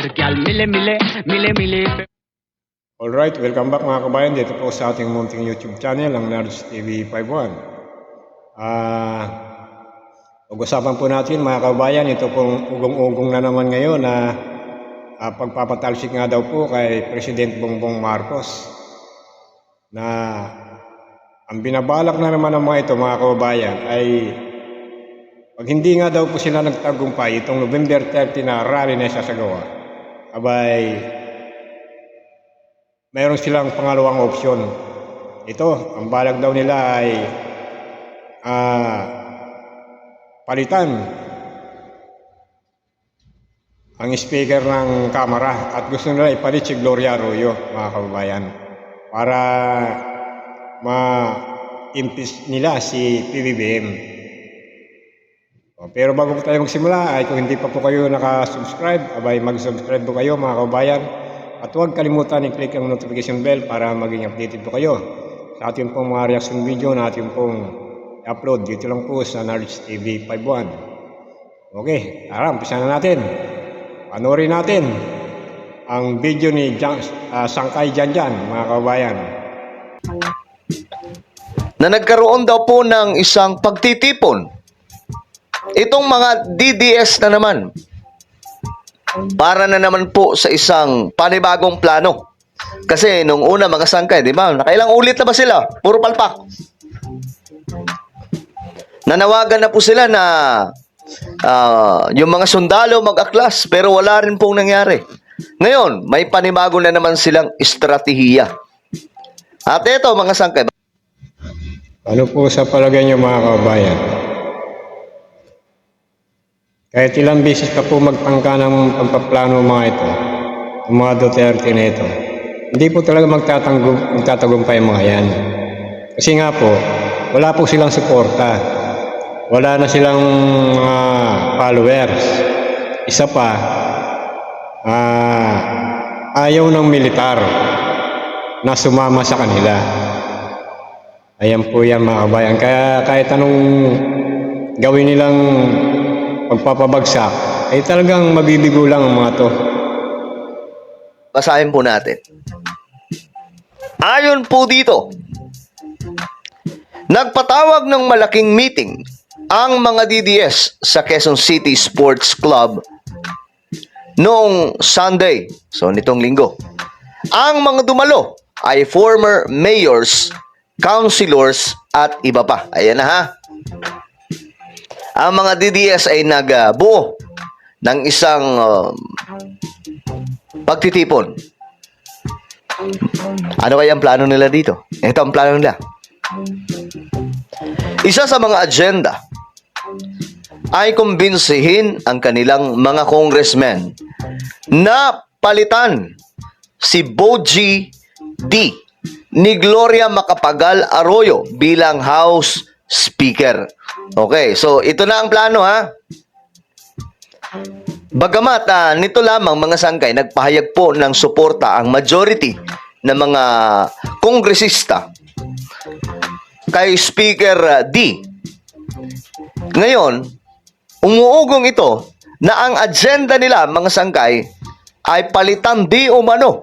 The gal mile mile, mile mile. Alright, welcome back mga kabayan dito po sa ating munting YouTube channel, ang Nards TV 51. Ah, uh, usapan po natin mga kabayan, ito pong ugong-ugong na naman ngayon na uh, pagpapatalsik nga daw po kay President Bongbong Marcos na ang binabalak na naman ng mga ito mga kabayan ay pag hindi nga daw po sila nagtagumpay itong November 30 na rally na sasagawa abay mayroon silang pangalawang opsyon. Ito, ang balak daw nila ay ah, palitan ang speaker ng Kamara at gusto nila ipalit si Gloria Arroyo, mga kababayan, para ma-impeach nila si PBBM. O, Pero bago po tayo magsimula, ay kung hindi pa po kayo nakasubscribe, abay mag-subscribe po kayo mga kababayan. At huwag kalimutan i-click ang notification bell para maging updated po kayo sa ating pong mga reaction video na ating pong upload dito lang po sa Nards TV 51. Okay, tara, umpisa na natin. Panoorin natin ang video ni Jan, ah, Sangkay Janjan, mga kababayan. na nagkaroon daw po ng isang pagtitipon. Itong mga DDS na naman, para na naman po sa isang panibagong plano. Kasi nung una mga sangkay, di ba? Nakailang ulit na ba sila? Puro palpak. Nanawagan na po sila na ah, yung mga sundalo mag-aklas pero wala rin pong nangyari. Ngayon, may panibago na naman silang estratehiya. At ito mga sangkay, Ano po sa palagay niyo mga kababayan? Kahit ilang beses ka po magtangka ng pagpaplano mga ito, ng mga Duterte na ito, hindi po talaga magtatagumpay ang mga yan. Kasi nga po, wala po silang suporta. Wala na silang mga followers. Isa pa, ah, ayaw ng militar na sumama sa kanila. Ayan po yan mga kabayan. Kaya kahit anong gawin nilang pagpapabagsak, ay talagang mabibigo lang ang mga to. Basahin po natin. Ayon po dito, nagpatawag ng malaking meeting ang mga DDS sa Quezon City Sports Club noong Sunday, so nitong linggo. Ang mga dumalo ay former mayors, councilors at iba pa. Ayan na ha. Ang mga DDS ay nagbuo ng isang um, pagtitipon. Ano kaya ang plano nila dito? Ito ang plano nila. Isa sa mga agenda ay kumbinsihin ang kanilang mga congressmen na palitan si Boji D. ni Gloria Macapagal Arroyo bilang House Speaker. Okay, so ito na ang plano ha. Bagamat ah, nito lamang mga sangkay nagpahayag po ng suporta ang majority ng mga kongresista kay Speaker ah, D. Ngayon, umuugong ito na ang agenda nila mga sangkay ay palitan di umano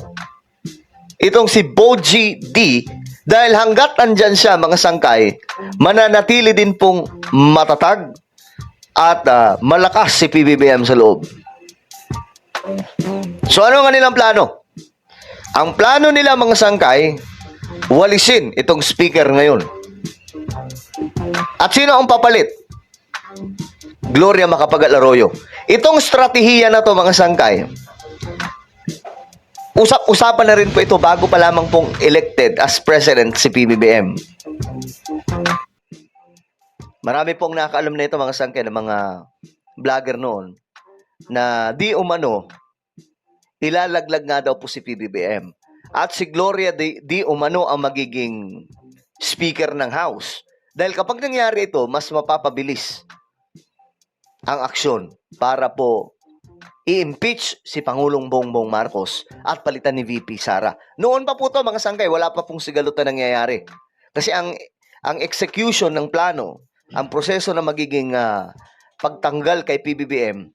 itong si Boji D dahil hanggat andyan siya mga sangkay mananatili din pong matatag at ah, malakas si PBBM sa loob. So ano ang kanilang plano? Ang plano nila mga sangkay, walisin itong speaker ngayon. At sino ang papalit? Gloria Macapagal Arroyo. Itong strategiya na to mga sangkay, usap-usapan na rin po ito bago pa lamang pong elected as president si PBBM. Marami pong nakakaalam na ito mga sangkay ng mga vlogger noon na di umano ilalaglag nga daw po si PBBM. At si Gloria di, di umano ang magiging speaker ng House. Dahil kapag nangyari ito, mas mapapabilis ang aksyon para po i-impeach si Pangulong Bongbong Marcos at palitan ni VP Sara. Noon pa po to mga sangkay, wala pa pong sigalutan nangyayari. Kasi ang ang execution ng plano, ang proseso na magiging ah, pagtanggal kay PBBM,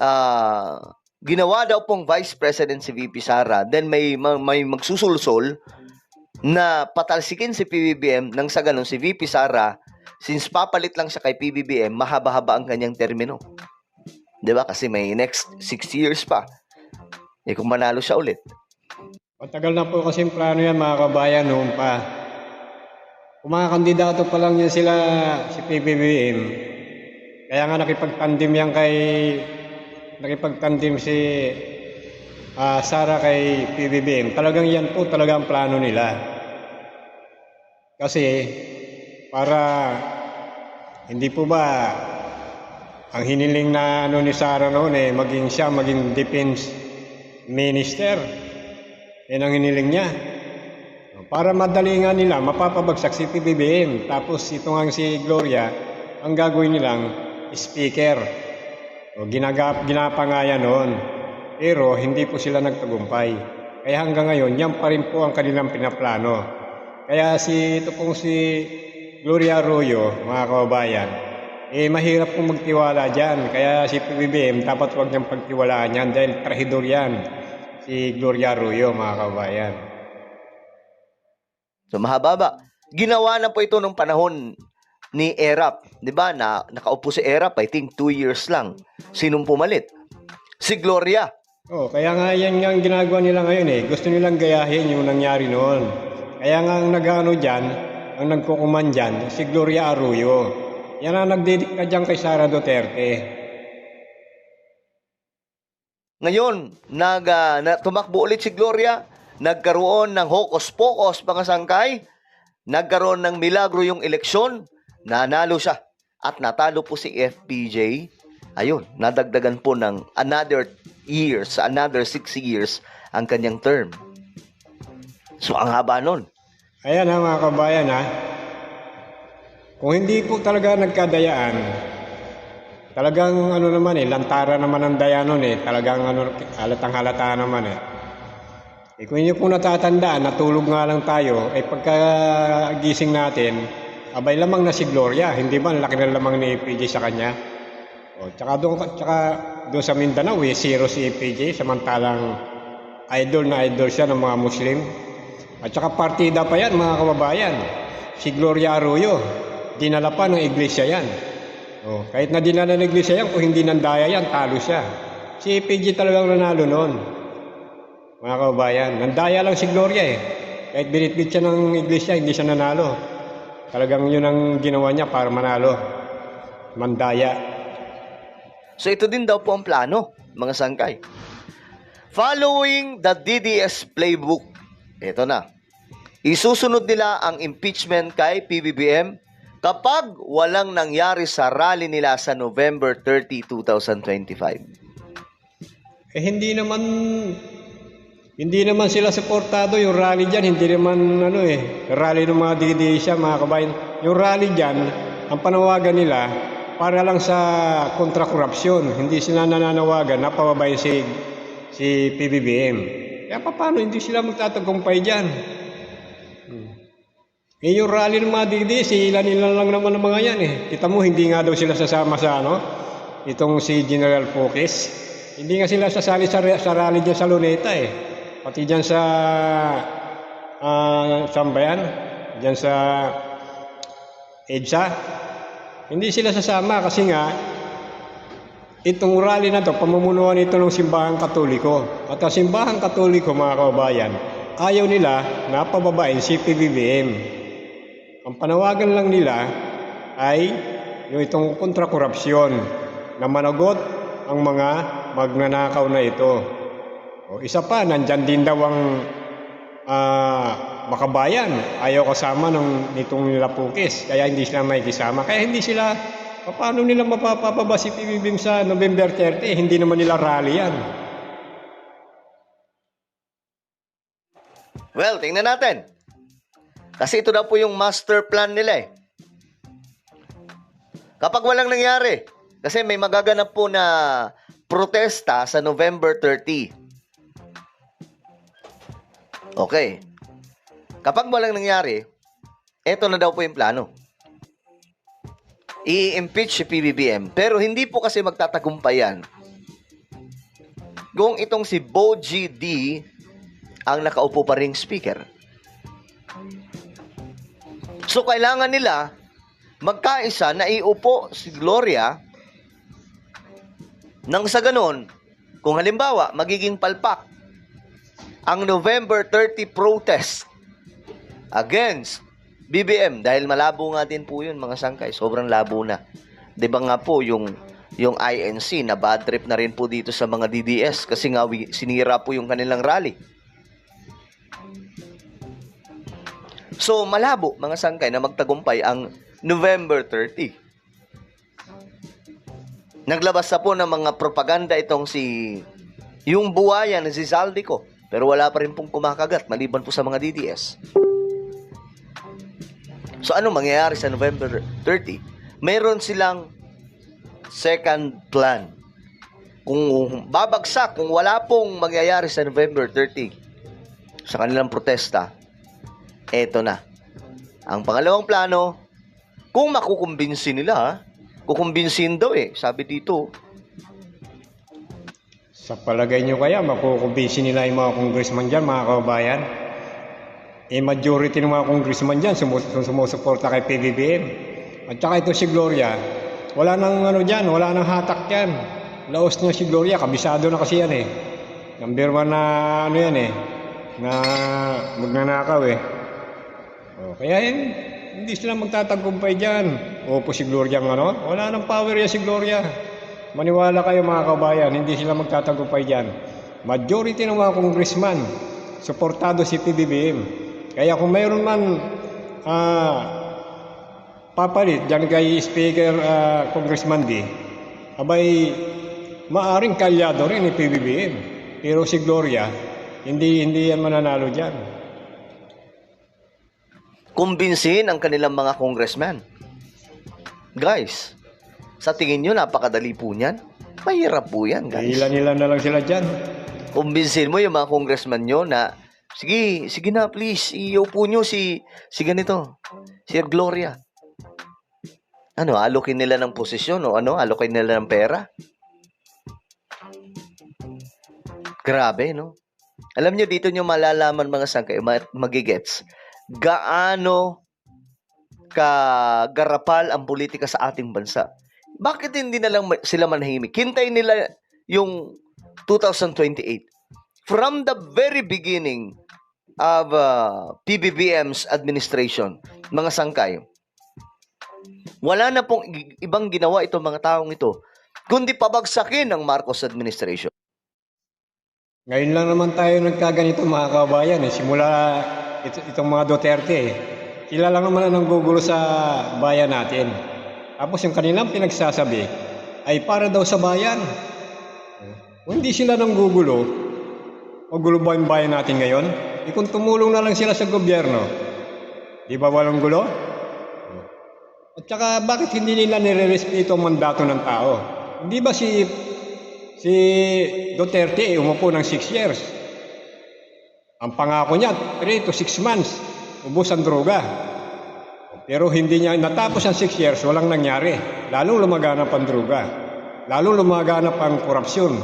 ah, ginawa daw pong Vice President si VP Sara, then may, ma- may magsusulsol na patalsikin si PBBM nang sa ganun si VP Sara, since papalit lang siya kay PBBM, mahaba-haba ang kanyang termino. 'Di ba? Kasi may next 6 years pa. Eh kung manalo siya ulit. Matagal na po kasi plano yan mga kabayan noon pa. Kung mga kandidato pa lang yan sila si PBBM, kaya nga nakipagtandim yan kay nakipagtandim si ah, Sara kay PBBM. Talagang yan po talaga ang plano nila. Kasi para hindi po ba ang hiniling na ano ni Sara noon eh maging siya maging defense minister. Yan ang hiniling niya. Para madali nga nila, mapapabagsak si PBBM. Tapos ito nga si Gloria, ang gagawin nilang speaker. O, ginagap, ginapa nga yan noon. Pero hindi po sila nagtagumpay. Kaya hanggang ngayon, yan pa rin po ang kanilang pinaplano. Kaya si ito pong si Gloria Arroyo, mga kababayan, eh mahirap pong magtiwala dyan. Kaya si PBBM, dapat huwag niyang pagtiwalaan yan dahil trahidor yan. Si Gloria Arroyo, mga kababayan. So mahaba Ginawa na po ito nung panahon ni Erap, 'di ba? Na nakaupo si Erap, I think 2 years lang. Sinong pumalit? Si Gloria. Oh, kaya nga yan nga ang ginagawa nila ngayon eh. Gusto nilang gayahin yung nangyari noon. Kaya nga ang nag-ano dyan, ang nagkukuman dyan, si Gloria Arroyo. Yan ang nagdidikta dyan kay Sara Duterte. Ngayon, nag, ah, na, tumakbo ulit si Gloria, nagkaroon ng hocus-pocus mga sangkay, nagkaroon ng milagro yung eleksyon, nanalo siya. At natalo po si FPJ. Ayun, nadagdagan po ng another years, another six years ang kanyang term. So, ang haba nun. Ayan ha mga kabayan ha. Kung hindi po talaga nagkadayaan, talagang ano naman eh, lantara naman ang daya nun eh. Talagang ano, halatang halata naman eh. Eh kung inyo po natatandaan, natulog nga lang tayo, eh pagkagising natin, abay lamang na si Gloria, hindi ba laki na lamang ni PJ sa kanya? O, tsaka doon, tsaka doon sa Mindanao, eh, zero si PJ, samantalang idol na idol siya ng mga Muslim. At saka partida pa yan, mga kababayan. Si Gloria Arroyo, dinala pa ng iglesia yan. O, kahit na dinala ng iglesia yan, kung hindi nandaya yan, talo siya. Si PJ talagang nanalo noon. Mga kababayan, nandaya lang si Gloria eh. Kahit binitbit siya ng iglesia, hindi siya nanalo. Talagang yun ang ginawa niya para manalo. Mandaya. So ito din daw po ang plano, mga sangkay. Following the DDS playbook, ito na. Isusunod nila ang impeachment kay PBBM kapag walang nangyari sa rally nila sa November 30, 2025. Eh hindi naman hindi naman sila suportado yung rally diyan, hindi naman ano eh, rally ng mga siya mga kabayan. Yung rally diyan, ang panawagan nila para lang sa kontra korupsyon. Hindi sila nananawagan na pababayin si si PBBM. Kaya pa, paano hindi sila magtatagumpay diyan? Yung rally ng mga DDS, ilan-ilan lang naman ng mga yan eh. Kita mo, hindi nga daw sila sasama sa ano, itong si General Focus. Hindi nga sila sasali sa, sa rally dyan sa Luneta eh. Pati dyan sa, uh, saan ba yan? Dyan sa EDSA. Hindi sila sasama kasi nga, itong rally na to, pamumunuan ito ng simbahang katoliko. At ang simbahang katoliko, mga kababayan, ayaw nila na pababain si PBBM. Ang panawagan lang nila ay yung itong kontra-korupsyon na managot ang mga magnanakaw na ito. O isa pa, nandyan din daw ang ah, makabayan. Ayaw kasama ng nitong nila kaya hindi sila may kisama. Kaya hindi sila, paano nila mapapababa si PBBM sa November 30? Hindi naman nila rally yan. Well, tingnan natin. Kasi ito daw po yung master plan nila eh. Kapag walang nangyari, kasi may magaganap po na protesta sa November 30. Okay. Kapag walang nangyari, eto na daw po yung plano. I-impeach si PBBM. Pero hindi po kasi magtatagumpay yan. kung itong si Boji D ang nakaupo pa ring speaker. So, kailangan nila magkaisa na iupo si Gloria nang sa ganun, kung halimbawa, magiging palpak ang November 30 protest against BBM dahil malabo nga din po yun mga sangkay, sobrang labo na. 'Di ba nga po yung yung INC na bad trip na rin po dito sa mga DDS kasi nga sinira po yung kanilang rally. So malabo mga sangkay na magtagumpay ang November 30. Naglabas na po ng mga propaganda itong si yung buwaya na si Zaldico pero wala pa rin pong kumakagat maliban po sa mga DDS. So ano mangyayari sa November 30? Meron silang second plan. Kung babagsak, kung wala pong mangyayari sa November 30 sa kanilang protesta, eto na. Ang pangalawang plano, kung makukumbinsi nila, kukumbinsin daw eh, sabi dito, Sa palagay nyo kaya, makukumbisi nila yung mga congressman dyan, mga kababayan? Eh, majority ng mga congressman dyan sumus- sumusuporta kay PBBM. At saka ito si Gloria, wala nang ano dyan, wala nang hatak dyan. Laos na si Gloria, kabisado na kasi yan eh. Number one na ano yan eh, na magnanakaw eh. O, kaya yun, hindi sila magtatagumpay dyan. Opo si Gloria ng ano, wala nang power yan si Gloria. Maniwala kayo mga kabayan, hindi sila magtatagumpay dyan. Majority ng mga congressman, suportado si PBBM. Kaya kung mayroon man ah, papalit dyan kay Speaker ah, Congressman D, abay maaring kalyado rin ni PBBM. Pero si Gloria, hindi hindi yan mananalo dyan. Kumbinsin ang kanilang mga congressman. Guys, sa tingin nyo, napakadali po niyan. Mahirap po yan, guys. Ilan-ilan na lang sila dyan. Kumbinsin mo yung mga congressman nyo na, sige, sige na, please, iupo nyo si, si ganito, si Gloria. Ano, alokin nila ng posisyon o ano, alokin nila ng pera? Grabe, no? Alam nyo, dito nyo malalaman mga sangkay, ma- magigets, gaano kagarapal ang politika sa ating bansa. Bakit hindi na lang sila manahimik? Hintay nila yung 2028. From the very beginning of uh, PBBM's administration, mga sangkay, wala na pong ibang ginawa itong mga taong ito, kundi pabagsakin ng Marcos administration. Ngayon lang naman tayo nagkaganito mga kabayan eh. Simula ito, itong mga Duterte eh. Sila naman ang gugulo sa bayan natin. Tapos yung kanilang pinagsasabi ay para daw sa bayan. Kung hindi sila nang gugulo, magulo ba yung bayan natin ngayon? Eh kung tumulong na lang sila sa gobyerno, di ba walang gulo? At saka bakit hindi nila nire-respeto ang mandato ng tao? Hindi ba si si Duterte eh, umupo ng 6 years? Ang pangako niya, 3 to 6 months, ubos ang droga. Pero hindi niya natapos ang 6 years, walang nangyari. Lalong lumaganap ang droga. Lalong lumaganap ang korupsyon.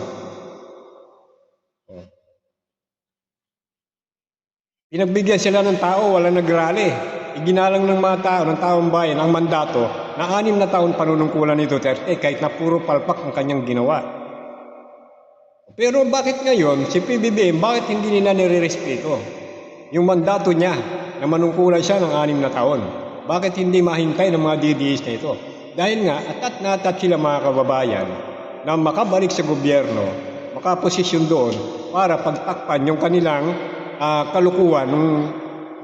Pinagbigyan sila ng tao, wala nagrally. Iginalang ng mga tao, ng taong bayan, ang mandato na anim na taon panunungkulan ni Duterte kahit na puro palpak ang kanyang ginawa. Pero bakit ngayon, si PBBM, bakit hindi nila nire-respeto? Yung mandato niya na manungkulan siya ng anim na taon. Bakit hindi mahintay ng mga DDS na ito? Dahil nga, atat na atat sila mga kababayan na makabalik sa gobyerno, makaposisyon doon para pagtakpan yung kanilang ah, kalukuhan nung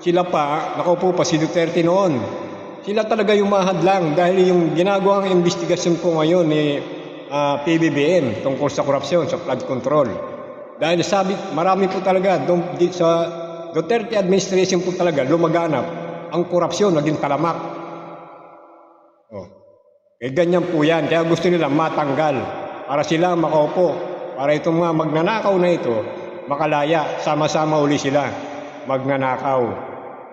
sila pa, nakaupo pa si Duterte noon. Sila talaga yung mahadlang dahil yung ginagawang investigasyon ko ngayon ni ah, PBBM tungkol sa korupsyon, sa flood control. Dahil sabi, marami po talaga, dum, di, sa Duterte administration po talaga, lumaganap ang korupsyon, naging talamak. Oh. Eh, ganyan po yan. Kaya gusto nila matanggal para sila makaupo. Para itong mga magnanakaw na ito, makalaya, sama-sama uli sila magnanakaw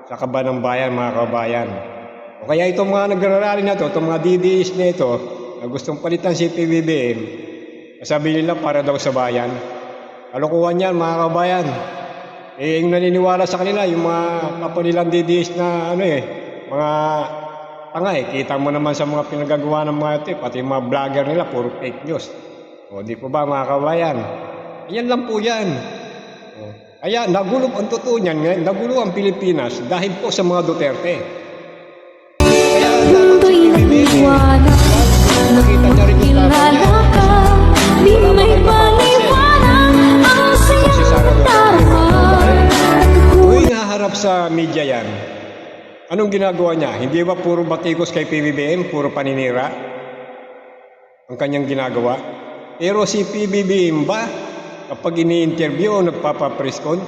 sa kaba ng bayan, mga kabayan. O kaya itong mga nagrarally na to, itong mga DDS na ito, na gustong palitan si PBBM, sabi nila para daw sa bayan. Kalokohan yan mga kabayan. Eh, yung naniniwala sa kanila, yung mga kapanilang DDS na ano eh, mga tanga eh. Kita mo naman sa mga pinagagawa ng mga ito, eh, pati mga vlogger nila, puro fake news. O, di po ba mga kabayan? Yan lang po yan. Kaya nagulo ang totoo niyan, ngayon, nagulo ang Pilipinas dahil po sa mga Duterte. Kaya nagliwanag nakita niya rin yung tama niya. ka Di may paliwanag Ang Si Sara sayang Duterte. darama Tuwing haharap sa media yan, anong ginagawa niya? Hindi ba puro batikos kay PBBM, puro paninira? Ang kanyang ginagawa? Pero si PBBM ba, kapag ini-interview o nagpapapreskon,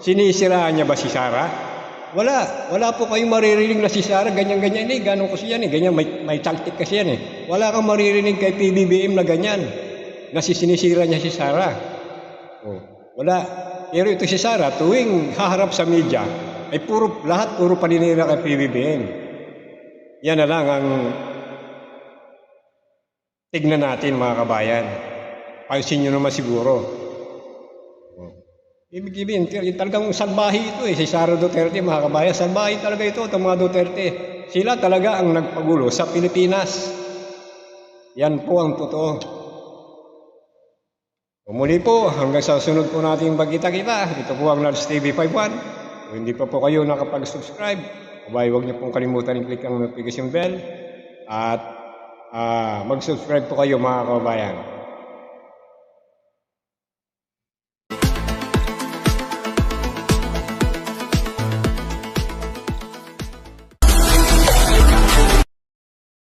sinisiraan niya ba si Sara? Wala. Wala po kayong maririnig na si Sara, ganyan-ganyan eh, gano'n kasi yan eh, ganyan, may, may taktik kasi yan eh. Wala kang maririnig kay PBBM na ganyan, na si sinisira niya si Sara. Oh, wala. Pero ito si Sara, tuwing haharap sa media, ay puro, lahat puro paninira kay PBBM. Yan na lang ang tignan natin mga kabayan. Pansin nyo naman siguro. Ibig sabihin, tal- talagang salbahi ito eh, si Sara Duterte mga kabayan. Salbahi talaga ito, itong mga Duterte. Sila talaga ang nagpagulo sa Pilipinas. Yan po ang totoo. Muli po, hanggang sa sunod po nating magkita-kita. Ito po ang Nars TV 51. Kung hindi pa po kayo nakapag-subscribe, abay huwag niyo pong kalimutan i-click ang notification bell at ah, mag-subscribe po kayo mga kababayan.